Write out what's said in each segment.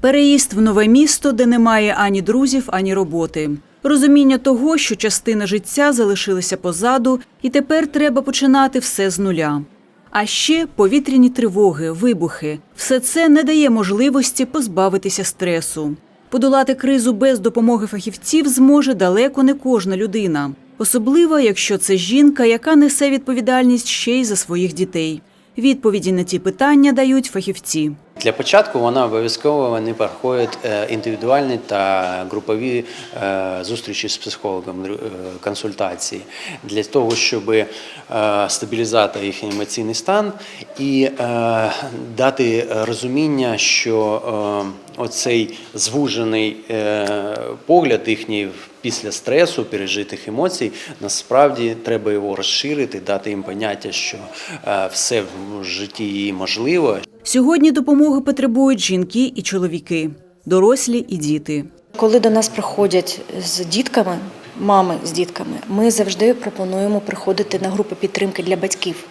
Переїзд в нове місто, де немає ані друзів, ані роботи. Розуміння того, що частина життя залишилася позаду, і тепер треба починати все з нуля. А ще повітряні тривоги, вибухи все це не дає можливості позбавитися стресу. Подолати кризу без допомоги фахівців зможе далеко не кожна людина, особливо якщо це жінка, яка несе відповідальність ще й за своїх дітей. Відповіді на ті питання дають фахівці. Для початку вона обов'язково вони проходять е, індивідуальні та групові е, зустрічі з психологом, е, консультації. Для того, щоб стабілізувати їхній емоційний стан і дати розуміння, що оцей звужений погляд їхній після стресу, пережитих емоцій, насправді треба його розширити, дати їм поняття, що е, все в житті її можливо, Сьогодні допомоги потребують жінки і чоловіки, дорослі і діти. Коли до нас приходять з дітками, мами з дітками, ми завжди пропонуємо приходити на групи підтримки для батьків.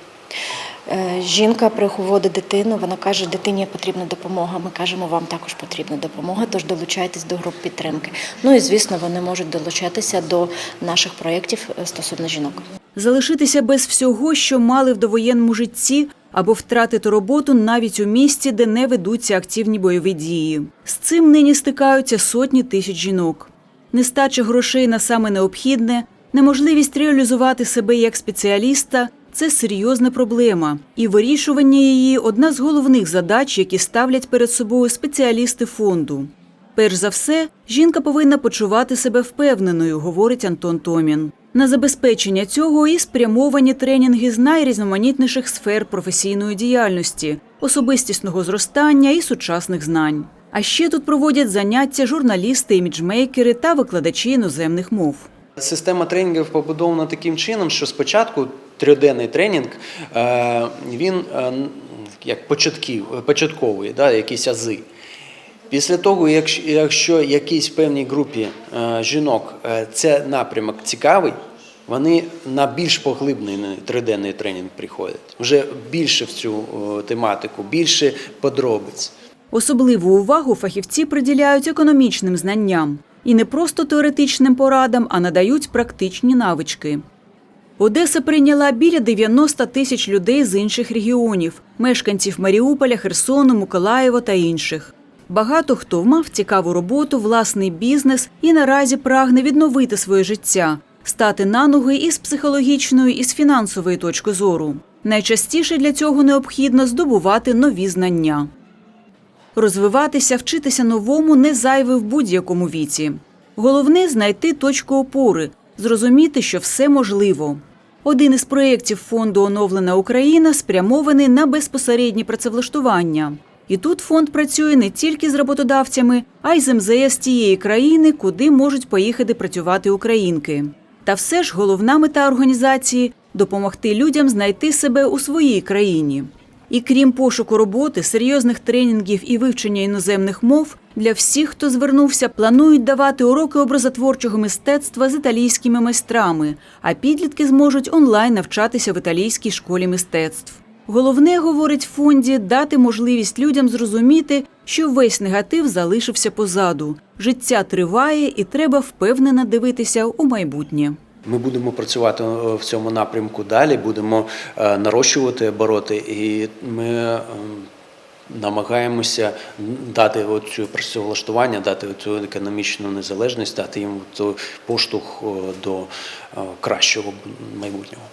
Е, Жінка приводить дитину, вона каже, дитині потрібна допомога. Ми кажемо, вам також потрібна допомога, тож долучайтесь до груп підтримки. Ну і звісно, вони можуть долучатися до наших проєктів е, стосовно жінок. Залишитися без всього, що мали в довоєнному житті, або втратити роботу навіть у місті, де не ведуться активні бойові дії. З цим нині стикаються сотні тисяч жінок. Нестача грошей на саме необхідне, неможливість реалізувати себе як спеціаліста це серйозна проблема, і вирішування її одна з головних задач, які ставлять перед собою спеціалісти фонду. Перш за все, жінка повинна почувати себе впевненою, говорить Антон Томін. На забезпечення цього і спрямовані тренінги з найрізноманітніших сфер професійної діяльності, особистісного зростання і сучасних знань. А ще тут проводять заняття журналісти, іміджмейкери та викладачі іноземних мов. Система тренінгів побудована таким чином, що спочатку трьохденний тренінг е, він е, як початків, початковий, да, якісь ази. Після того, якщо, якійсь певній групі е, жінок це напрямок цікавий, вони на більш поглиблений триденний тренінг приходять. Вже більше в цю тематику, більше подробиць. Особливу увагу фахівці приділяють економічним знанням і не просто теоретичним порадам, а надають практичні навички. Одеса прийняла біля 90 тисяч людей з інших регіонів мешканців Маріуполя, Херсону, Миколаєва та інших. Багато хто мав цікаву роботу, власний бізнес і наразі прагне відновити своє життя, стати на ноги із психологічної і з фінансової точки зору. Найчастіше для цього необхідно здобувати нові знання. Розвиватися, вчитися новому не зайве в будь-якому віці. Головне знайти точку опори, зрозуміти, що все можливо. Один із проєктів фонду Оновлена Україна спрямований на безпосереднє працевлаштування. І тут фонд працює не тільки з роботодавцями, а й з МЗС тієї країни, куди можуть поїхати працювати українки. Та все ж головна мета організації допомогти людям знайти себе у своїй країні. І крім пошуку роботи, серйозних тренінгів і вивчення іноземних мов для всіх, хто звернувся, планують давати уроки образотворчого мистецтва з італійськими майстрами, а підлітки зможуть онлайн навчатися в італійській школі мистецтв. Головне, говорить фонді, дати можливість людям зрозуміти, що весь негатив залишився позаду. Життя триває і треба впевнено дивитися у майбутнє. Ми будемо працювати е, в цьому напрямку далі, будемо е, нарощувати обороти, і ми е, намагаємося дати оцю працевлаштування, дати цю економічну незалежність, дати їм поштовх до кращого майбутнього.